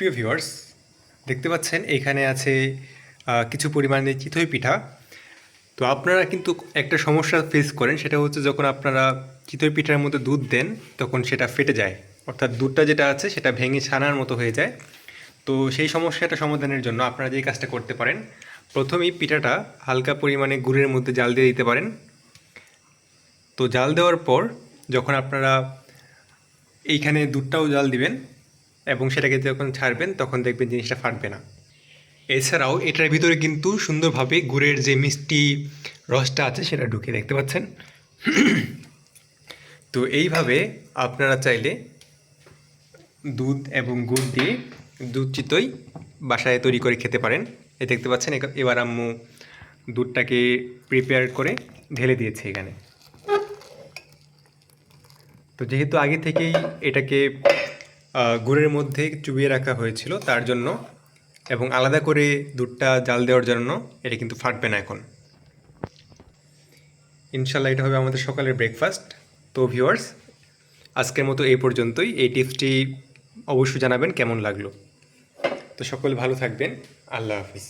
প্রিয় ভিউয়ার্স, দেখতে পাচ্ছেন, এখানে আছে কিছু পরিমাণে চিতই পিঠা। তো আপনারা কিন্তু একটা সমস্যা ফেস করেন, সেটা হচ্ছে যখন আপনারা চিতই পিঠার মধ্যে দুধ দেন, তখন সেটা ফেটে যায়। অর্থাৎ দুধটা যেটা আছে, সেটা ভেঙে ছানার মতো হয়ে যায়। তো সেই সমস্যাটা সমাধানের জন্য আপনারা যে কাজটা করতে পারেন, প্রথমেই পিঠাটা হালকা পরিমাণে গুড়ের মধ্যে জাল দিয়ে দিতে পারেন। তো জাল দেওয়ার পর, যখন আপনারা এইখানে দুধটাও জাল দিবেন এবং সেটাকে যখন ছাড়বেন, তখন দেখবেন জিনিসটা ফাটবে না। এছাড়াও এটার ভিতরে কিন্তু সুন্দরভাবে গুড়ের যে মিষ্টি রসটা আছে, সেটা ঢুকে দেখতে পাচ্ছেন। তো এইভাবে আপনারা চাইলে দুধ এবং গুড় দিয়ে দুধ চিতই বাসায় তৈরি করে খেতে পারেন। এ দেখতে পাচ্ছেন এবার আম্মু দুধটাকে প্রিপেয়ার করে ঢেলে দিয়েছে এখানে। তো যেহেতু আগে থেকেই এটাকে গুড়ের মধ্যে চুবিয়ে রাখা হয়েছিল তার জন্য এবং আলাদা করে দুধটা জাল দেওয়ার জন্য এটা কিন্তু ফাটবে না এখন। ইনশাল্লাহ এটা হবে আমাদের সকালের ব্রেকফাস্ট তো ভিউয়ার্স আজকের মতো এই পর্যন্তই। এই টিপসটি অবশ্যই জানাবেন কেমন লাগল। তো সকল ভালো থাকবেন। আল্লাহ হাফিজ।